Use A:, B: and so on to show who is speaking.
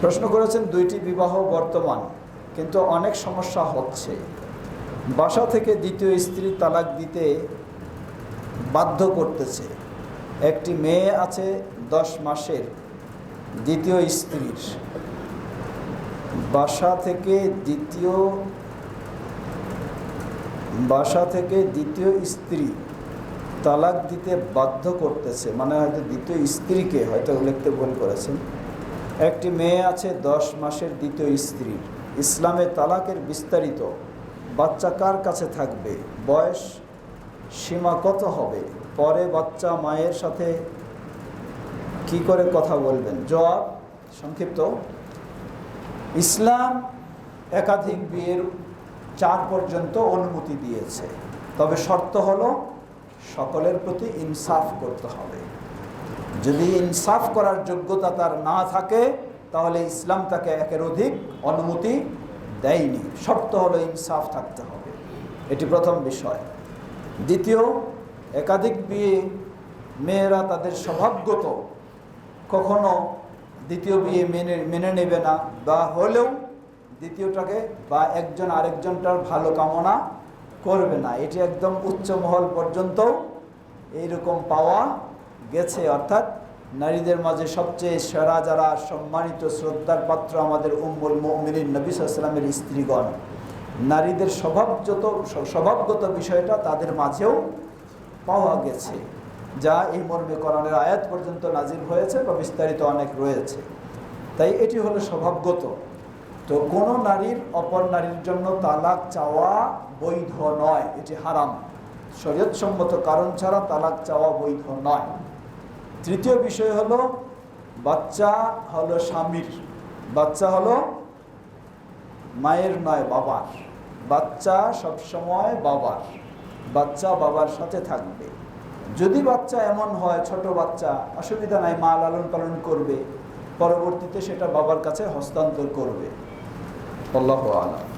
A: প্রশ্ন করেছেন, দুইটি বিবাহ বর্তমান, কিন্তু অনেক সমস্যা হচ্ছে। বাসা থেকে দ্বিতীয় স্ত্রী তালাক দিতে বাধ্য করতেছে। একটি মেয়ে আছে দশ মাসের, দ্বিতীয় স্ত্রীর। বাসা থেকে দ্বিতীয়, বাসা থেকে দ্বিতীয় স্ত্রী তালাক দিতে বাধ্য করতেছে। মানে হয়তো দ্বিতীয় স্ত্রীকে হয়তো লিখতে ভুল করেছেন। একটি মেয়ে আছে, দশ মাসের দ্বিতীয় স্ত্রীর ইসলামে তালাকের বিস্তারিত, বাচ্চা কার কাছে থাকবে? বয়স সীমা কত হবে? পরে বাচ্চা মায়ের সাথে কি করে কথা বলবেন? জবাব সংক্ষিপ্ত। ইসলাম একাধিক বিয়ের চার পর্যন্ত অনুমতি দিয়েছে। তবে শর্ত হলো, সকলের প্রতি ইনসাফ করতে হবে। যদি ইনসাফ করার যোগ্যতা তার না থাকে, তাহলে ইসলাম তাকে একের অধিক অনুমতি দেয়নি। শর্ত হলো ইনসাফ থাকতে হবে। এটি প্রথম বিষয়। দ্বিতীয়, একাধিক বিয়ে মেয়েরা তাদের স্বভাবগত কখনো দ্বিতীয় বিয়ে মেনে মেনে নেবে না, বা হলেও দ্বিতীয়টাকে বা একজন আরেকজনটার ভালো কামনা করবে না। এটি একদম উচ্চ মহল পর্যন্ত এইরকম পাওয়া গেছে, অর্থাৎ নারীদের মাঝে সবচেয়ে সেরা যারা সম্মানিত শ্রদ্ধার পাত্র আমাদের উম্মুল মিলিন নবী সাল্লামের স্ত্রীগণ। নারীদের স্বভাবগত স্বভাবগত বিষয়টা তাদের মাঝেও পাওয়া গেছে, যা এই মর্মে কোরআনের আয়াত পর্যন্ত নাজির হয়েছে বা বিস্তারিত অনেক রয়েছে। তাই এটি হলো স্বভাবগত। তো কোনো নারীর অপর নারীর জন্য তালাক চাওয়া বৈধ নয়, এটি হারাম। শরীয়তসম্মত কারণ ছাড়া তালাক চাওয়া বৈধ নয়। তৃতীয় বিষয় হলো, বাচ্চা হলো স্বামীর, বাচ্চা হলো মায়ের নয়, বাবার। বাচ্চা সবসময় বাবার, বাচ্চা বাবার সাথে থাকবে। যদি বাচ্চা এমন হয়, ছোট বাচ্চা, অসুবিধা নাই, মা লালন পালন করবে, পরবর্তীতে সেটা বাবার কাছে হস্তান্তর করবে। আল্লাহ আলম।